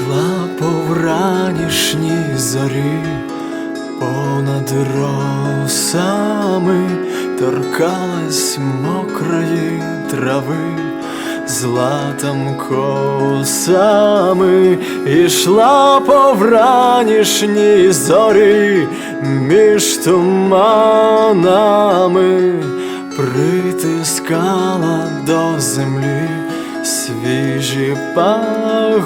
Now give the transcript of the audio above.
йшла по вранішній зорі, понад росами торкалась мокрої трави, златом косами ішла по вранішній зорі між туманами, притискала до землі свіжі пагони.